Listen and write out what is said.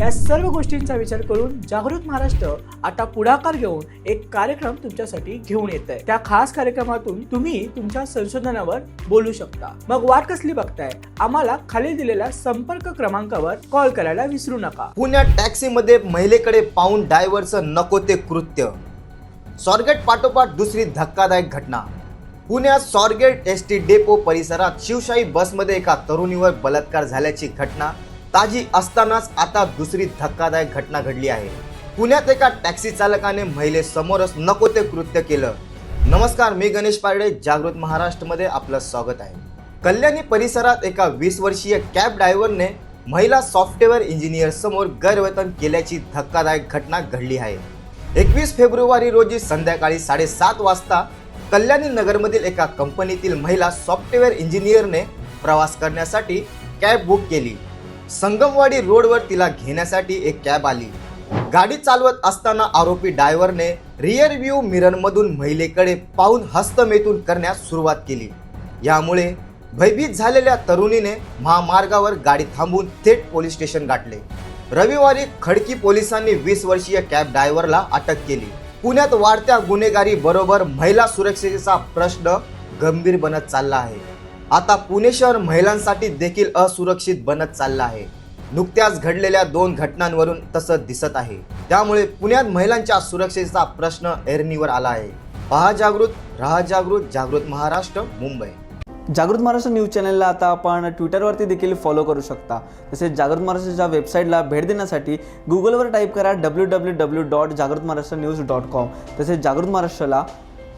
या सर्व गोष्टींचा विचार करून जागृत महाराष्ट्र आता पुढाकार घेऊन एक कार्यक्रम तुमच्यासाठी घेऊन येत आहे त्या खास कार्यक्रमातून तुम्ही तुमच्या संशोधनावर बोलू शकता. मग वाट कसली बघताय? आम्हाला खाली दिलेल्या संपर्क क्रमांकावर कॉल करायला विसरू नका. पुण्यात टॅक्सीमध्ये महिलेकडे पाहून ड्रायव्हरचं नको ते कृत्य. सॉर्गेट पाठोपाठ दुसरी धक्कादायक घटना. पुण्यात सॉर्गेट एस टी डेपो परिसरात शिवशाही बसमध्ये एका तरुणीवर बलात्कार झाल्याची घटना. ताजी असतानाच आता दुसरी धक्कादायक घटना घडली आहे. पुण्यात एका टॅक्सी चालकाने महिलेसमोरच नको ते कृत्य केलं. नमस्कार मी गणेश पारडे जागृत महाराष्ट्रमध्ये आपलं स्वागत आहे. कल्याणी परिसरात एका वीस वर्षीय कॅब ड्रायव्हरने महिला सॉफ्टवेअर इंजिनियर समोर गैरवर्तन केल्याची धक्कादायक घटना घडली आहे. एकवीस फेब्रुवारी रोजी संध्याकाळी साडेसात वाजता कल्याणी नगरमधील एका कंपनीतील महिला सॉफ्टवेअर इंजिनियरने प्रवास करण्यासाठी कॅब बुक केली. संगमवाडी रोडवर तिला घेण्यासाठी एक कॅब आली. गाडी चालवत असताना आरोपी डायव्हरने रिअर व्ह्यू मिररमधून महिलेकडे पाहून हस्तमेतून करण्यास सुरुवात केली. यामुळे भयभीत झालेल्या तरुणीने महामार्गावर गाडी थांबून थेट पोलीस स्टेशन गाठले. रविवारी खडकी पोलिसांनी वीस वर्षीय कॅब ड्रायव्हरला अटक केली. पुण्यात वाढत्या गुन्हेगारी बरोबर महिला सुरक्षेचा प्रश्न गंभीर बनत चालला आहे. आता पुणे शहर महिलांसाठी देखील असुरक्षित बनत चाललं आहे. नुकत्याच घडलेल्या दोन घटनांवरून तसं दिसत आहे. त्यामुळे पुण्यात महिलांच्या सुरक्षेचा प्रश्न ऐरणीवर आला आहे. पहा जागृत राहा जागृत जागृत महाराष्ट्र मुंबई. जागृत महाराष्ट्र न्यूज चॅनलला आता आपण ट्विटरवरती देखील फॉलो करू शकता. तसेच जागृत महाराष्ट्राच्या वेबसाईटला भेट देण्यासाठी गुगलवर टाईप करा डब्ल्यू डब्ल्यू डब्ल्यू डॉट जागृत महाराष्ट्र न्यूज डॉट कॉम तसेच जागृत महाराष्ट्राला